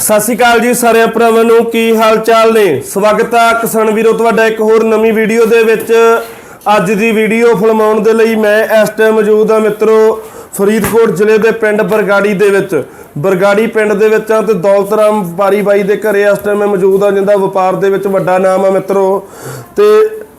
ਸਤਿ ਸ਼੍ਰੀ ਅਕਾਲ ਜੀ ਸਾਰਿਆਂ ਭਰਾਵਾਂ ਨੂੰ, ਕੀ ਹਾਲ ਚਾਲ ਨੇ? ਸਵਾਗਤ ਹੈ ਕਿਸਾਨ ਵੀਰੋ, ਤੁਹਾਡਾ ਇੱਕ ਹੋਰ ਨਵੀਂ ਵੀਡੀਓ ਦੇ ਵਿੱਚ। ਅੱਜ ਦੀ ਵੀਡੀਓ ਫਿਲਮਾਉਣ ਦੇ ਲਈ ਮੈਂ ਇਸ ਟਾਈਮ ਮੌਜੂਦ ਹਾਂ ਮਿੱਤਰੋ, ਫਰੀਦਕੋਟ ਜ਼ਿਲ੍ਹੇ ਦੇ ਪਿੰਡ ਬਰਗਾੜੀ ਦੇ ਵਿੱਚ। ਬਰਗਾੜੀ ਪਿੰਡ ਦੇ ਵਿੱਚ ਆ ਤੇ ਦੌਲਤ ਰਾਮ ਵਪਾਰੀ ਬਾਈ ਦੇ ਘਰੇ ਇਸ ਟਾਈਮ ਮੈਂ ਮੌਜੂਦ ਹਾਂ ਜਿੰਦਾ ਵਪਾਰ ਦੇ ਵਿੱਚ ਵੱਡਾ ਨਾਮ ਆ ਮਿੱਤਰੋ। ਤੇ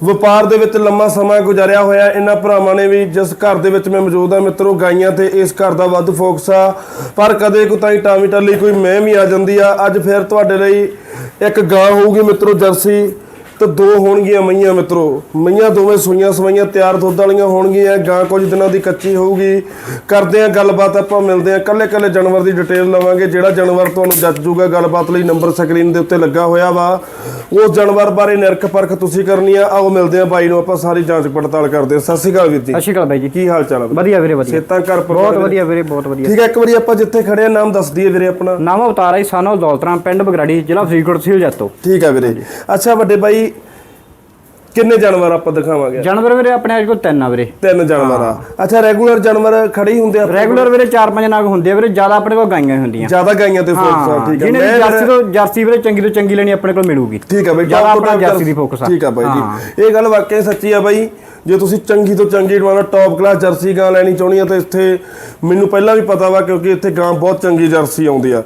ਵਪਾਰ ਦੇ ਵਿੱਚ ਲੰਮਾ ਸਮਾਂ ਗੁਜ਼ਾਰਿਆ ਹੋਇਆ ਇਹਨਾਂ ਭਰਾਵਾਂ ਨੇ ਵੀ ਜਿਸ ਘਰ ਦੇ ਵਿੱਚ ਮੈਂ ਮੌਜੂਦ ਹਾਂ, ਮਿੱਤਰੋ, ਗਾਈਆਂ ਤੇ ਇਸ ਘਰ ਦਾ ਵੱਧ ਫੋਕਸ ਆ। ਪਰ ਕਦੇ ਕੋ ਤਾਂ ਟਾਮੀ ਟਾਲੀ ਕੋਈ ਮੈਂ ਵੀ ਆ ਜਾਂਦੀ ਆ। ਅੱਜ ਫਿਰ ਤੁਹਾਡੇ ਲਈ ਇੱਕ ਗਾਂ ਹੋਊਗੀ, ਮਿੱਤਰੋ, ਜਰਸੀ। ਤੇ ਦੋ ਹੋਣਗੀਆਂ ਮਈਆਂ ਮਿੱਤਰੋ। ਮਈਆਂ ਦੋਵੇਂ ਸੂਈਆਂ ਸਵਾਈਆਂ ਤਿਆਰ ਦੁੱਧ ਵਾਲੀਆਂ ਹੋਣਗੀਆਂ ਗਾਂ ਕੁਝ ਦਿਨਾਂ ਦੀ ਕੱਚੀ ਹੋਊਗੀ। ਕਰਦੇ ਆ ਗੱਲਬਾਤ ਆਪਾਂ ਮਿਲਦੇ ਆ ਕੱਲੇ ਕੱਲੇ ਜਾਨਵਰ ਦੀ ਡਿਟੇਲ ਲਵਾਂਗੇ ਜਿਹੜਾ ਜਾਨਵਰ ਤੁਹਾਨੂੰ ਜੱਜ ਜੂਗਾ। ਗੱਲਬਾਤ ਲਈ ਨੰਬਰ ਸਕਰੀਨ ਦੇ ਉੱਤੇ ਲੱਗਾ ਹੋਇਆ ਵਾ। ਉਸ ਜਾਨਵਰ ਬਾਰੇ ਨਿਰਖ ਪਰਖ ਤੁਸੀਂ ਕਰਨੀ ਆ। ਆਓ ਮਿਲਦੇ ਆ ਬਾਈ ਨੂੰ ਆਪਾਂ ਸਾਰੀ ਜਾਂਚ ਪੜਤਾਲ ਕਰਦੇ ਆ ਸਤਿ ਸ਼੍ਰੀ ਅਕਾਲ ਵੀਰ ਜੀ। ਸਤਿ ਸ਼੍ਰੀ ਅਕਾਲ ਬਾਈ ਜੀ। ਕੀ ਹਾਲ ਚਾਲ ਆ ਵਧੀਆ ਵੀਰੇ ਵਧੀਆ। ਸੇਤਾਂ ਘਰ ਬਹੁਤ ਵਧੀਆ ਵੀਰੇ ਬਹੁਤ ਵਧੀਆ। ਠੀਕ ਹੈ ਇੱਕ ਵਾਰੀ ਆਪਾਂ ਜਿੱਥੇ ਖੜੇ ਆ ਨਾਮ ਦੱਸ ਦਈਏ ਵੀਰੇ ਆਪਣਾ। ਨਾਮ ਅਵਤਾਰ ਹੈ ਸਾਨੋ ਦੌਲਤਰਾਮ ਪਿੰਡ ਬਗਰਾੜੀ ਜ਼ਿਲ੍ਹਾ ਫਰੀਦਕੋਟ ਤਹਿਸੀਲ ਜੱਤੋ। ਠੀਕ ਹੈ ਵੀਰੇ। ਅੱਛਾ ਵੱਡੇ ਬਾਈ ਕਿੰਨੇ ਜਾਨਵਰ ਆਪਾਂ ਦਿਖਾਵਾਂਗੇ? ਜਾਨਵਰ ਵੀਰੇ ਆਪਣੇ ਅੱਜ ਕੋਲ ਤਿੰਨ ਆ ਵੀਰੇ। ਤਿੰਨ ਜਾਨਵਰ ਆ। ਅੱਛਾ ਰੈਗੂਲਰ ਜਾਨਵਰ ਖੜੇ ਹੀ ਹੁੰਦੇ ਆ? ਰੈਗੂਲਰ ਵੀਰੇ ਚਾਰ ਪੰਜ ਨਾਗ ਹੁੰਦੇ ਆ ਵੀਰੇ ਜ਼ਿਆਦਾ ਆਪਣੇ ਕੋਲ ਗਾਈਆਂ ਹੁੰਦੀਆਂ। ਜ਼ਿਆਦਾ ਗਾਈਆਂ ਤੇ ਫੋਕਸ ਆ ਠੀਕ ਹੈ ਜਿਹਨੇ ਜਰਸੀ ਤੋਂ ਜਰਸੀ ਵੀਰੇ ਚੰਗੀ ਤੋਂ ਚੰਗੀ ਲੈਣੀ ਆਪਣੇ ਕੋਲ ਮਿਲੂਗੀ। ਠੀਕ ਆ ਬਾਈ ਜ਼ਿਆਦਾ ਆਪਣਾ ਜਰਸੀ ਦੀ focus ਆ। ਠੀਕ ਆ ਬਾਈ। ਜੀ। ਇਹ ਗੱਲ ਵਾਕਿਆ ਸੱਚੀ ਆ ਬਾਈ ਜੇ ਤੁਸੀਂ ਚੰਗੀ ਤੋਂ ਚੰਗੀ ਮਤਲਬ ਟੌਪ ਕਲਾਸ ਜਰਸੀ ਗਾਂ ਲੈਣੀ ਚਾਹੁੰਦੀ ਆ ਤਾਂ ਇੱਥੇ ਮੈਨੂੰ ਪਹਿਲਾਂ ਵੀ ਪਤਾ ਵਾ ਕਿਉਂਕਿ ਇੱਥੇ ਗਾਂ ਬਹੁਤ ਚੰਗੀ ਜਰਸੀ ਆਉਂਦੀ ਆ।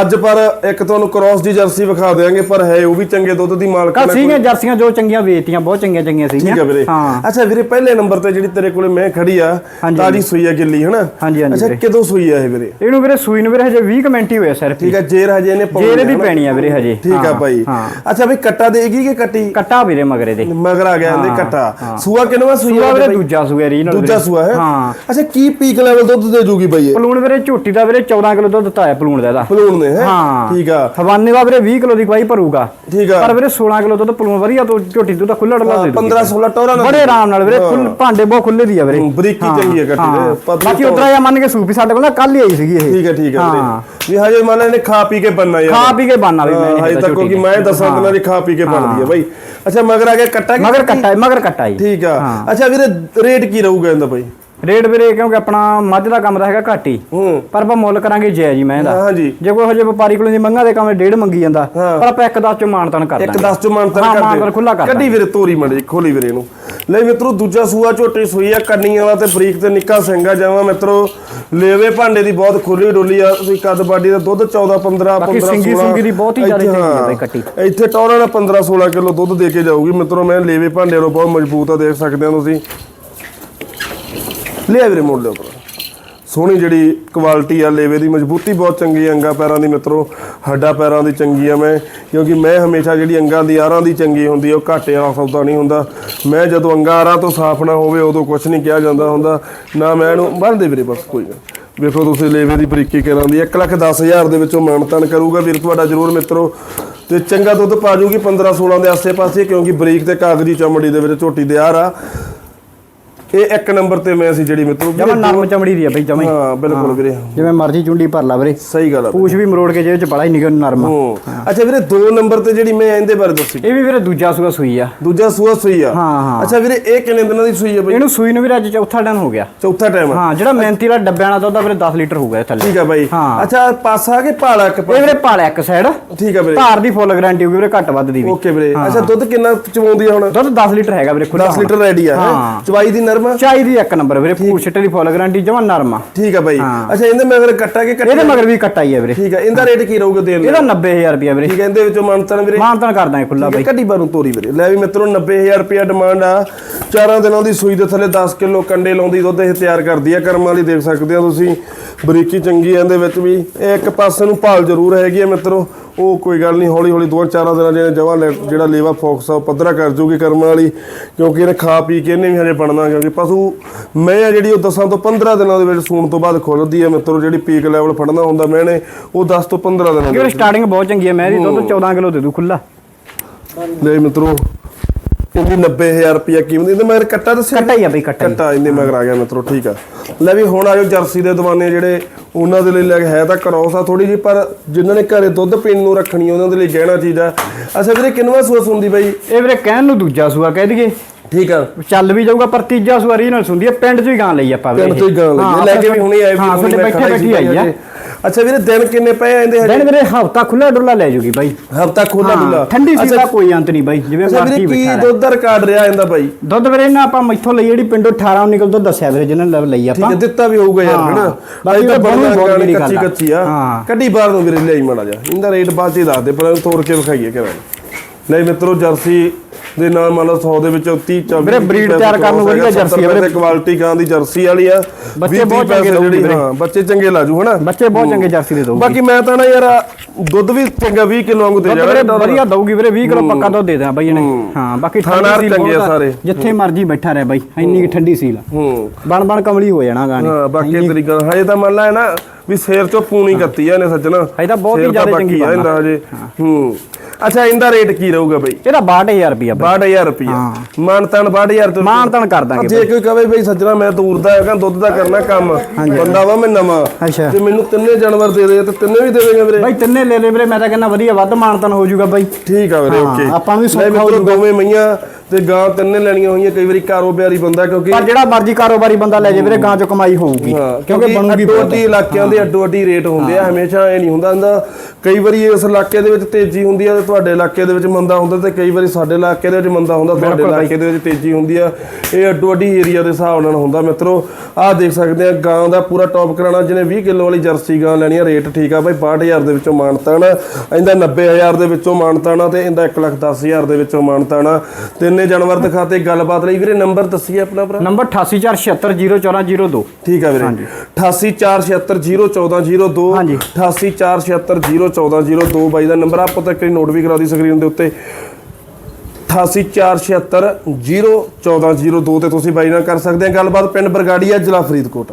ਅੱਜ ਪਰ ਇੱਕ ਤੁਹਾਨੂੰ ਕ੍ਰਾਸ ਦੀ ਜਰਸੀ ਵਿਖਾ ਦੇਾਂਗੇ ਪਰ ਹੈ ਉਹ ਵੀ ਚੰਗੇ ਦੁੱਧ ਦੀ ਮਾਲਕ ਕੱਲ ਸੀਗੀਆਂ ਜਰਸੀਆਂ ਜੋ ਚੰਗੀਆਂ ਵੇਚਤੀਆਂ ਬਹੁਤ ਚੰਗੀਆਂ ਚੰਗੀਆਂ ਸੀਗੀਆਂ ਠੀਕ ਆ ਵੀਰੇ। ਹਾਂ। ਅੱਛਾ ਵੀਰੇ ਪਹਿਲੇ ਨੰਬਰ ਤੇ ਜਿਹੜੀ ਤੇਰੇ ਕੋਲੇ ਮੈਂ ਖੜੀ ਆ ਤਾਜੀ ਸੂਈ ਆ ਗਿੱਲੀ ਹਨਾ? ਹਾਂਜੀ, ਹਾਂਜੀ ਅੱਛਾ। ਕਦੋਂ ਸੂਈ ਆ ਇਹ ਵੀਰੇ? ਇਹਨੂੰ ਵੀਰੇ ਸੂਈ ਨੂੰ ਵੀਰੇ ਹਜੇ 20 ਕਮੈਂਟ ਹੀ ਹੋਇਆ ਸਿਰਫ ਠੀਕ ਆ ਜੇਰ ਹਜੇ ਇਹਨੇ ਪਾਉਣੀ ਜੇਰ ਹਨਾ? ਪੈਣੀ ਆ ਵੀਰੇ ਹਜੇ। ਠੀਕ ਆ ਹਾਂ ਅੱਛਾ ਬਈ ਕੱਟਾ ਦੇਗੀ ਕਿ ਕੱਟੀ? ਕੱਟਾ ਵੀਰੇ ਮਗਰੇ ਦੇ। ਮਗਰ ਆ ਗਿਆ ਇਹਦੇ ਕੱਟਾ। ਸੂਆ ਕਿਨਵਾ ਸੂਈ ਆ ਵੀਰੇ? ਦੂਜਾ ਸੂਆ ਰੀਨਲ ਦੂਜਾ ਸੂਆ ਹੈ? ਹਾਂ। ਅੱਛਾ ਕੀ ਪੀਕ ਲੈਵਲ ਦੁੱਧ ਦੇ ਜੂਗੀ ਬਈ ਇਹ? ਪਲੂਣ ਵੀਰੇ ਝੋਟੀ ਦਾ ਵੀਰੇ 14 ਕਿਲੋ ਦੁੱਧ ਦਿੱਤਾ ਹੈ ਪਲੂਣ ਦਾ ਇਹਦਾ। ਪਲੂਣ ਨੇ ਹੈ? ਹਾਂ। ਠੀਕ ਆ। ਹਵਾਨੇ ਦਾ ਵੀਰੇ 20 ਕਿਲੋ ਦੀ ਕਵਾਈ ਭਰੂਗਾ। ਠੀਕ ਆ। ਪਰ ਵੀਰੇ 16 ਕਿਲੋ ਦੁੱਧ ਪਲੂਣ ਵਧੀਆ ਤੋਂ ਝੋਟੀ ਦੁੱਧ ਖੁੱਲਾ ਡਲਾ ਦੇ 15 16 ਟੋਰਾ ਨਾਲ ਬੜੇ ਆਰਾਮ ਨਾਲ ਵੀਰੇ ਫੁੱਲ ਭਾਂਡੇ ਬਹੁਤ ਖੁੱਲੇ ਦੀ ਆ ਵੀਰੇ। ਹੂੰ, ਬਰੀਕੀ ਹਾਂ, ਚੰਗੀ ਆ ਕੱਟੀ ਦੇ, ਹਾਂ। ਪਤਲੀ ਬਾਕੀ ਤੋਂ- ਉਤਰਾ ਜਾਂ ਮੰਨ ਕੇ ਸੂਪੀ ਸਾਡੇ ਕੋਲ ਨਾ ਕੱਲ ਹੀ ਆਈ ਸੀਗੀ ਇਹ। ਠੀਕ ਹੈ ਠੀਕ ਹੈ ਹਾਂ। ਵੀਰੇ ਵੀ ਹਜੇ ਮੰਨ ਲੈ ਇਹਨੇ ਖਾ ਪੀ ਕੇ ਬੰਨਾ ਯਾਰ। ਖਾ ਪੀ ਕੇ ਬਾਨਾ ਵੀ ਮੈਂ ਹਾਂ, ਹਜੇ ਤੱਕ ਕਿਉਂਕਿ ਮੈਂ ਦੱਸਾਂ ਦਿਨਾਂ ਦੀ ਖਾ ਪੀ ਕੇ ਬਣਦੀ ਹੈ। ਬਾਈ। ਅੱਛਾ ਮਗਰ ਆ ਗਿਆ ਕੱਟਾ ਮਗਰ ਕੱਟਾ? ਮਗਰ ਕੱਟਾ ਠੀਕ ਆ। ਅੱਛਾ ਵੀਰੇ ਰੇਟ ਕੀ ਰਹੂਗਾ ਇਹਦਾ ਬਾਈ? ਰੇਟ ਵੀਰੇ ਕਿਉਂਕਿ ਆਪਣਾ ਮੱਝ ਦਾ ਕੰਮ ਦਾ ਹੈਗਾ ਘੱਟ ਹੀ। ਹੂੰ। ਪਰ ਆਪਾਂ ਮੁੱਲ ਕਰਾਂਗੇ ਜੈ ਜੀ ਮੈਂ ਦਾ ਹਾਂ ਜੀ। ਕੋਈ ਹਜੇ ਵਪਾਰੀ ਕੋਲੋਂ ਦੀ ਮੰਗਾ ਦੇ ਕੰਮ ਡੇਢ ਮੰਗੀ ਜਾਂਦਾ ਹਾਂ। ਪਰ ਆਪਾਂ ਇੱਕ ਦਸ ਚੋਂ ਮਾਨਤਨ ਕਰ ਇੱਕ ਦਾਂਗੇ। 10 ਚ ਮਾਨਤਨ ਹਾਂ, ਕਰ ਮਾਨਤਨ ਖੁੱਲਾ ਕਰ ਕੱਢੀ ਵੀਰੇ ਤੋਰੀ ਮੜੀ ਖੋਲੀ ਵੀਰੇ ਇਹਨੂੰ। ਲੈ ਮਿੱਤਰੋ ਦੂਜਾ ਸੂਆ ਝੋਟੀ ਸੂਈ ਆ ਕੰਨੀ ਵਾਲਾ ਤੇ ਬਰੀਕ ਤੇ ਨਿੱਕਾ ਸਿੰਘਾ ਜਾਵਾਂ ਮਿੱਤਰੋ ਲੇਵੇ ਭਾਂਡੇ ਦੀ ਬਹੁਤ ਖੁੱਲੀ ਡੁੱਲੀ ਆ। ਤੁਸੀਂ ਕੱਦ ਬਾਡੀ ਦਾ ਦੁੱਧ 14 15 ਬਾਕੀ 15 ਸਿੰਗੀ 16 ਸੁੰਗੀ ਦੀ ਬਹੁਤ ਹੀ ਜ਼ਿਆਦਾ ਇੱਥੇ ਚੰਗੀ ਹਾਂ, ਬਈ ਕੱਟੀ। ਇੱਥੇ ਟੌਰਾਂ ਦਾ 15 16 ਕਿਲੋ ਦੁੱਧ ਦੇ ਕੇ ਜਾਊਗੀ। ਮਿੱਤਰੋ ਮੈਂ ਲੇਵੇ ਭਾਂਡੇ ਨੂੰ ਬਹੁਤ ਮਜ਼ਬੂਤ ਆ ਦੇਖ ਸਕਦੇ ਹੋ ਤੁਸੀਂ। ਲਿਆ ਵੀਰੇ ਮੋੜ ਲਿਓ ਭਰਾ। ਸੋਹਣੀ ਜਿਹੜੀ ਕੁਆਲਿਟੀ ਆ ਲੇਵੇ ਦੀ ਮਜ਼ਬੂਤੀ ਬਹੁਤ ਚੰਗੀ ਆ ਅੰਗਾ ਪੈਰਾਂ ਦੀ ਮਿੱਤਰੋ ਹੱਡਾ ਪੈਰਾਂ ਦੀ ਚੰਗੀ ਆ ਮੈਂ ਕਿਉਂਕਿ ਮੈਂ ਹਮੇਸ਼ਾ ਜਿਹੜੀ ਅੰਗਾਂ ਦੀ ਆਰਾਂ ਦੀ ਚੰਗੀ ਹੁੰਦੀ ਆ, ਉਹ ਘਾਟੇ ਵਾਲਾ ਸੌਦਾ ਨਹੀਂ ਹੁੰਦਾ। ਮੈਂ ਜਦੋਂ ਅੰਗਾਂ ਆਰਾਂ ਤੋਂ ਸਾਫ਼ ਨਾ ਹੋਵੇ ਉਦੋਂ ਕੁਝ ਨਹੀਂ ਕਿਹਾ ਜਾਂਦਾ ਹੁੰਦਾ ਨਾ ਮੈਂ ਇਹਨੂੰ ਬੰਨ ਦੇ ਵੀਰੇ ਬਸ ਕੋਈ ਨਾ। ਵੇਖੋ ਤੁਸੀਂ ਲੇਵੇ ਦੀ ਬਰੀਕੀ ਕਰਾਂ ਦੀ 1 ਲੱਖ 10 ਹਜ਼ਾਰ ਦੇ ਵਿੱਚੋਂ ਮਾਨਤਨ ਕਰੂਗਾ ਵੀਰ ਤੁਹਾਡਾ ਜ਼ਰੂਰ ਮਿੱਤਰੋ। ਤੇ ਚੰਗਾ ਦੁੱਧ ਪਾ ਜੂਗੀ 15 16 ਦੇ ਆਸੇ-ਪਾਸੇ ਕਿਉਂਕਿ ਬਰੀਕ ਤੇ ਕਾਗਜ਼ੀ ਚਮੜੀ ਦੇ ਵਿੱਚ ਝੋਟੀ ਦੇ ਆਰ ਆ। ਇਹ ਇੱਕ ਨੰਬਰ ਤੇ ਮੈਂ ਸੀ ਜਿਹੜੀ ਮਿੱਤਰੋ ਜਮਾ ਨਰਮ ਚਮੜੀ ਦੀ ਆ ਬਈ ਜਮਾ ਹੀ। ਬਿਲਕੁਲ ਵੀਰੇ। ਜਿਵੇਂ ਮਰਜ਼ੀ ਚੁੰਡੀ ਭਰ ਲਾ ਵੀਰੇ। ਸਹੀ ਗੱਲ ਆ ਪੂਛ ਵੀ ਮਰੋੜ ਕੇ ਜਿਹਦੇ ਚ ਬੜਾ ਹੀ ਨਿਕਲ ਨਰਮ ਆ। ਹੂੰ। ਅੱਛਾ ਵੀਰੇ ਦੋ ਨੰਬਰ ਤੇ ਜਿਹੜੀ ਮੈਂ ਇਹਦੇ ਬਾਰੇ ਦੱਸੀ। ਇਹ ਵੀ ਵੀਰੇ ਦੂਜਾ ਸੂਆ ਸੂਈ ਆ। ਦੂਜਾ ਸੂਆ ਸੂਈ ਆ। ਹਾਂ, ਹਾਂ। ਅੱਛਾ ਵੀਰੇ ਇਹ ਕਿੰਨੇ ਦਿਨਾਂ ਦੀ ਸੂਈ ਆ ਬਈ? ਇਹਨੂੰ ਸੂਈ ਨੂੰ ਵੀਰੇ ਅੱਜ ਚੌਥਾ ਦਿਨ ਹੋ ਗਿਆ। ਚੌਥਾ ਟਾਈਮ ਹਾਂ ਜਿਹੜਾ ਮਿਹਨਤੀ ਵਾਲਾ ਡੱਬਿਆਂ ਵਾਲਾ ਦੁੱਧ ਆ ਵੀਰੇ 10 ਲੀਟਰ ਹੋ ਗਿਆ ਥੱਲੇ। ਠੀਕ ਆ ਬਾਈ। ਹਾਂ। ਅੱਛਾ ਪਾਸਾ ਕਿ ਪਾਲਾ ਇੱਕ ਇਹ ਪਾਸਾ? ਵੀਰੇ ਪਾਲਿਆ ਇੱਕ ਸਾਈਡ ਠੀਕ ਆ ਵੀਰੇ। ਧਾਰ ਦੀ ਫੁੱਲ ਗਾਰੰਟੀ ਹੋਊਗੀ ਵੀਰੇ ਘੱਟ ਵੱਧ ਦੀ ਵੀ। ਓਕੇ ਵੀਰੇ। ਅੱਛਾ ਦੁੱਧ ਕਿੰਨਾ ਚਵਾਉਂਦੀ ਆ ਹੁਣ? ਦੁੱਧ 10 ਲੀਟਰ ਹੈਗਾ ਵੀਰੇ ਖੁੱਲਾ 10 ਲੀਟਰ ਰੈਡੀ ਆ। ਚਵਾਈ ਦੀ ਨਰਮ? ਚਾਹੀਦੀ ਇੱਕ ਨੰਬਰ ਵੀਰੇ ਪੂਛ ਦੀ ਫੁੱਲ ਗਾਰੰਟੀ ਜਮਾ ਨਰਮ। ਠੀਕ ਆ ਬਾਈ। ਹਾਂ। ਅੱਛਾ ਇਹਦੇ ਮਗਰ ਕੱਟਾ ਕਿ ਕੱਟਾ ਇਹਦੇ ਮਗਰ ਵੀ ਕੱਟਾ ਹੀ ਆ ਵੀਰੇ। ਠੀਕ ਆ ਇਹਦਾ ਰੇਟ ਕੀ ਰਹੂਗਾ ਦੇਣ ਦਾ? ਇਹਦਾ 90000 ਰੁਪਿਆ ਵੀਰੇ। ਠੀਕ ਆ ਇਹਦੇ ਵਿੱਚੋਂ ਮੰਨਤਨ ਵੀਰੇ? ਮਾਨਤਨ ਕਰ ਦਾਂਗੇ ਖੁੱਲਾ ਬਾਈ। ਕੱਢੀ ਬਾਰੂ ਤੋਰੀ ਵੀਰੇ। ਲੈ ਵੀ ਮਿੱਤਰੋ 90000 ਰੁਪਿਆ ਡਿਮਾਂਡ ਆ। ਚਾਰਾਂ ਦਿਨਾਂ ਦੀ ਸੂਈ ਦੇ ਥੱਲੇ 10 ਕਿਲੋ ਕੰਡੇ ਲਾਉਂਦੀ ਦੁੱਧ ਇਹ ਤਿਆਰ ਕਰਦੀ ਆ। ਕਰਮ ਵਾਲੀ ਦੇਖ ਸਕਦੇ ਆ ਤੁਸੀਂ। ਬਰੀਕੀ ਚੰਗੀ ਆ ਇਹਦੇ ਵਿੱਚ ਵੀ। ਇਹ ਇੱਕ ਪਾਸੇ ਨੂੰ ਭਾਲ ਜ਼ਰੂਰ ਹੈਗੀ ਆ ਮਿੱਤਰੋ। ਉਹ ਕੋਈ ਗੱਲ ਨਹੀਂ ਹੌਲੀ ਹੌਲੀ ਦੋ ਚਾਰਾਂ ਦਿਨਾਂ ਜਿਹੜੇ ਜਵਾ ਜਿਹੜਾ ਲੇਵਾ ਫੋਕਸ ਆ ਉਹ ਪੱਧਰਾ ਕਰ ਜੂਗੀ ਕਰਮ ਵਾਲੀ ਕਿਉਂਕਿ ਇਹਨੇ ਖਾ ਪੀ ਕੇ ਇਹਨੇ ਵੀ ਹਜੇ ਬਣਨਾ ਕਿਉਂਕਿ ਪਸ਼ੂ ਮੈਂ ਆ ਜਿਹੜੀ ਉਹ 10 ਤੋਂ 15 ਦਿਨਾਂ ਦੇ ਵਿੱਚ ਸੂਣ ਤੋਂ ਬਾਅਦ ਖੁੱਲਦੀ ਆ ਮਿੱਤਰੋ ਜਿਹੜੀ ਪੀਕ ਲੈਵਲ ਫੜਨਾ ਹੁੰਦਾ ਮੈਨੇ ਉਹ 10 ਤੋਂ 15 ਦਿਨਾਂ ਦੇ ਸਟਾਰਟਿੰਗ ਬਹੁਤ ਚੰਗੀ ਹੈ ਮੈਂ ਇਹਦੀ ਦੁੱਧ 14 ਕਿਲੋ ਦੇ ਦੂ ਖੁੱਲਾ ਲੈ ਮਿੱਤਰੋ ਇਹਦੀ 90000 ਰੁਪਿਆ ਕੀਮਤ ਇਹਦੇ ਮਗਰ ਕੱਟਾ ਦੱਸਿਆ ਕੱਟਾ ਹੀ ਆ ਬਈ ਕੱਟਾ ਹੀ। ਕੱਟਾ ਇਹਦੇ ਮਗਰ ਆ ਗਿਆ ਮਿੱਤਰੋ ਠੀਕ ਆ। ਲੈ ਵੀ ਹੁਣ ਆਜੋ ਜਰਸੀ ਦੇ ਦਵਾਨੇ ਜਿਹੜੇ ਉਹਨਾਂ ਦੇ ਲਈ ਲੈ ਹੈ ਤਾਂ ਕਰੌਸ ਆ ਥੋੜੀ ਜੀ ਪਰ ਜਿਨ੍ਹਾਂ ਨੇ ਘਰੇ ਦੁੱਧ ਪੀਣ ਨੂੰ ਰੱਖਣੀ ਉਹਨਾਂ ਦੇ ਲਈ ਗਹਿਣਾ ਚੀਜ਼ ਆ ਅੱਛਾ ਵੀਰੇ ਕਿੰਨਵਾ ਸੂਆ ਸੁਣਦੀ ਬਾਈ? ਇਹ ਵੀਰੇ ਕਹਿਣ ਨੂੰ ਦੂਜਾ ਸੂਆ ਕਹਿ ਦਈਏ। ਠੀਕ ਆ। ਚੱਲ ਵੀ ਜਾਊਗਾ ਪਰ ਤੀਜਾ ਸੂਆ ਰੀਨਲ ਸੁੰਦੀ ਹੈ ਪਿੰਡ 'ਚ ਹੀ ਗਾਂ ਲਈ ਆਪਾਂ ਵੀਰੇ ਪਿੰਡ ਤੋਂ ਹੀ ਗਾਂ ਲਈ। ਹਾਂ, ਲੈ ਕੇ ਵੀ ਹੁਣੇ ਆਏ ਹਾਂ ਹੁਣੇ ਤੁਹਾਡੇ ਮੈਂ ਬੈਠੇ ਖੜਾ ਹੀ ਬੈਠੀ ਆਈ ਆ। ਅੱਛਾ ਵੀਰੇ ਦਿਨ ਕਿੰਨੇ ਪਏ ਆ ਇਹਦੇ ਦਿਨ ਵੀਰੇ ਹਫਤਾ ਖੁੱਲਾ ਡੁੱਲਾ ਲੈ ਜੂਗੀ ਬਾਈ ਹਫਤਾ ਖੋਲਾ ਹਾਂ, ਡੁੱਲਾ ਠੰਡੀ ਸੀ ਦਾ ਕੋਈ ਅੰਤ ਨਹੀਂ ਬਾਈ ਜਿਵੇਂ ਮਰਜ਼ੀ ਕੀ ਬੈਠਾ ਰਹਿ। ਦੁੱਧ ਦਾ ਰਿਕਾਰਡ ਰਿਹਾ ਇਹਦਾ ਬਾਈ ਦੁੱਧ ਵੀਰੇ ਨਾ ਆਪਾਂ ਮੈਥੋਂ ਲਈ ਜਿਹੜੀ ਪਿੰਡੋਂ 18 ਨਿਕਲ ਦੁੱਧ ਦੱਸਿਆ ਵੀਰੇ ਜਿਹਨਾਂ ਨੇ ਲਈ ਠੀਕ ਆਪਾਂ ਹੈ ਦਿੱਤਾ ਵੀ ਹੋਊਗਾ ਯਾਰ ਹਾਂ। ਹਨਾ ਬਾਕੀ ਤਾਂ ਬਹੁਤ ਜਿਹੜੀ ਕੱਚੀ ਗੱਲ ਆ। ਕੱਚੀ ਆ ਹਾਂ। ਕੱਢੀ ਬਾਹਰ ਨੂੰ ਵੀਰੇ ਲਿਆਈ ਮਾੜਾ ਜਾ ਇਹਦਾ ਰੇਟ ਬਾਅਦ ਚ ਹੀ ਦੱਸ ਦੇ ਪਰ ਤੋੜ ਕੇ ਵਿਖਾਈਏ ਕਿਵੇਂ ਲੈ ਮਿੱਤਰੋ ਜਰਸੀ ਦੇ ਨਾਲ ਮੰਨ ਲਓ 100 ਦੇ ਵਿੱਚੋਂ 30 40 ਵੀਰੇ breed ਤਿਆਰ ਕਰਨ ਨੂੰ ਵਧੀਆ ਜਰਸੀ ਆ ਵੀਰੇ। ਕੁਆਲਿਟੀ ਗਾਂ ਦੀ ਜਰਸੀ ਵਾਲੀ ਆ ਬੱਚੇ 20 ਬਹੁਤ ਚੰਗੇ ਦਊਗੀ। ਹਾਂ ਬੱਚੇ ਚੰਗੇ ਲਾਜੂ ਹਨਾ? ਬੱਚੇ ਬਹੁਤ ਚੰਗੇ ਜਰਸੀ ਦੇ ਦਊਗੀ। ਬਾਕੀ ਮੈਂ ਤਾਂ ਨਾ ਯਾਰ ਦੁੱਧ ਵੀ ਚੰਗਾ 20 ਕਿਲੋ ਵਾਂਗੂ ਦੇ ਜਾਣਾ ਵਧੀਆ ਦਊਗੀ ਵੀਰੇ 20 ਕਿਲੋ ਪੱਕਾ ਦੁੱਧ ਦੇ ਦਿਆਂ ਬਾਈ ਇਹਨੇ। ਹਾਂ। ਬਾਕੀ ਸੀਲ ਚੰਗੇ ਆ। ਸਾਰੇ। ਜਿੱਥੇ ਮਰਜ਼ੀ ਬੈਠਾ ਰਹਿ ਬਾਈ ਇੰਨੀ ਠੰਡੀ ਸੀਲ। ਹੂੰ। ਬਣ ਬਣ ਕਮਲੀ ਹੋ ਜਾਣਾ ਗਾਣੀ ਹਾਂ ਬਾਕੀ ਤਰੀਕਾ ਹਜੇ ਤਾਂ ਮੰਨ ਲੈ ਨਾ ਵੀ ਸੇਰ ਚੋਂ ਪੂਣੀ ਕੱਤੀ ਆ ਇਹਨੇ ਸੱਜਣਾ ਹਜੇ ਤਾਂ ਬਹੁਤ ਹੀ ਜ਼ਿਆਦਾ ਚੰਗੀ ਆ ਇਹਦਾ ਹਜੇ। ਹੂੰ। ਅੱਛਾ ਇਹਦਾ ਰੇਟ ਕੀ ਰਹੂਗਾ ਬਈ? ਇਹਦਾ 62000 ਰੁਪਿਆ ਬਾਈ। 62000 ਰੁਪਇਆ ਮਾਨਤਾਨ 62000 ਤੋਂ ਮਾਨ ਤਾਨ ਕਰ ਦਾਂਗੇ ਜੇ ਕੋਈ ਕਵੇ ਬਈ ਸੱਜਣਾ ਮੈਂ ਤੂਰਦਾ ਹੈਗਾ ਦੁੱਧ ਦਾ ਕਰਨਾ ਕੰਮ। ਬੰਦਾ ਵਾ ਮੈਂ ਨਵਾਂ। ਤੇ ਮੈਨੂੰ ਤਿੰਨੇ ਜਾਨਵਰ ਦੇ ਦੇ ਤੇ ਤਿੰਨੇ ਵੀ ਦੇ ਦੇਗਾ ਵੀਰੇ। ਬਾਈ ਤਿੰਨੇ ਲੈ ਲੈ ਵੀਰੇ ਮੈਂ ਤਾਂ ਕਹਿੰਦਾ ਵਧੀਆ ਵੱਧ ਮਾਨ ਤਾਨ ਹੋ ਜਾਊਗਾ ਬਾਈ। ਠੀਕ ਆ ਵੀਰੇ ਓਕੇ ਆਪਾਂ ਵੀ ਸੌਖਾ ਹੋ ਮਿੱਤਰੋ ਦੋਵੇਂ ਮਈਆਂ ਤੇ ਗਾਂ ਤਿੰਨੇ ਲੈਣੀਆਂ ਹੋਈਆਂ ਕਈ ਵਾਰੀ ਕਾਰੋਬਾਰੀ ਬੰਦਾ ਕਿਉਂਕਿ ਪਰ ਜਿਹੜਾ ਮਰਜ਼ੀ ਕਾਰੋਬਾਰੀ ਬੰਦਾ ਲੈ ਜੇ ਵੀਰੇ ਗਾਂ ਚੋਂ ਕਮਾਈ ਹੋਊਗੀ। ਕਿਉਂਕਿ ਬਣੂਗੀ ਅੱਡੋ ਬਹੁਤ। ਅੱਡੀ ਇਲਾਕਿਆਂ ਦੇ ਅੱਡੋ ਅੱਡੀ ਰੇਟ ਹੁੰਦੇ ਆ ਹਮੇਸ਼ਾ ਇਹ ਨਹੀਂ ਹੁੰਦਾ ਹੁੰਦਾ ਕਈ ਵਾਰੀ ਇਸ ਇਲਾਕੇ ਦੇ ਵਿੱਚ ਤੇਜ਼ੀ ਹੁੰਦੀ ਆ ਤੁਹਾਡੇ ਇਲਾਕੇ ਦੇ ਵਿੱਚ ਮੰਦਾ ਹੁੰਦਾ ਤੇ ਕਈ ਵਾਰੀ ਸਾਡੇ ਇਲਾਕੇ ਦੇ ਵਿੱਚ ਮੰਦਾ ਹੁੰਦਾ ਤੁਹਾਡੇ। ਇਲਾਕੇ ਦੇ ਵਿੱਚ ਤੇਜ਼ੀ ਹੁੰਦੀ ਆ। ਇਹ ਅੱਡੋ ਅੱਡੀ ਏਰੀਆ ਦੇ ਹਿਸਾਬ ਨਾਲ ਹੁੰਦਾ ਮਿੱਤਰੋ। ਆਹ ਦੇਖ ਸਕਦੇ ਆ ਗਾਂ ਦਾ ਪੂਰਾ ਟੌਪ ਕਰਾਣਾ ਜਿਹਨੇ 20 ਕਿਲੋ ਵਾਲੀ ਜਰਸੀ ਗਾਂ ਲੈਣੀ ਆ ਰੇਟ ਠੀਕ ਆ ਬਾਈ 62000 ਦੇ ਵਿੱਚੋਂ ਮਾਨਤਾਨ ਇਹਦਾ 90000 ਦੇ ਵਿੱਚੋਂ ਮਾਨਤਾਨ ਤੇ ਇਹਦਾ 110000 ਦੇ ਵਿੱਚੋਂ ਮਾਨਤਾਨ ਤਿੰਨੇ ਜਾਨਵਰ ਦਿਖਾਤੇ ਗੱਲਬਾਤ ਲਈ ਵੀਰੇ ਨੰਬਰ ਦੱਸੀਏ ਆਪਣਾ ਭਰਾ। ਨੰਬਰ 8847601402 ਠੀਕ ਆ ਵੀਰੇ। 8847601402 ਹਾਂਜੀ। 8847601402 ਬਾਈ ਦਾ ਨੰਬਰ ਆਪੋ ਤੱਕ ਨੋਟ ਵੀ ਕਰਾ ਦੀ ਸਕਰੀਨ ਦੇ ਉੱਤੇ। 8847601402 ਤੇ ਤੁਸੀਂ ਬਾਈ ਨਾਲ ਕਰ ਸਕਦੇ ਆ। ਗੱਲਬਾਤ ਪਿੰਡ ਬਰਗਾੜੀਆ, ਜ਼ਿਲ੍ਹਾ ਫਰੀਦਕੋਟ।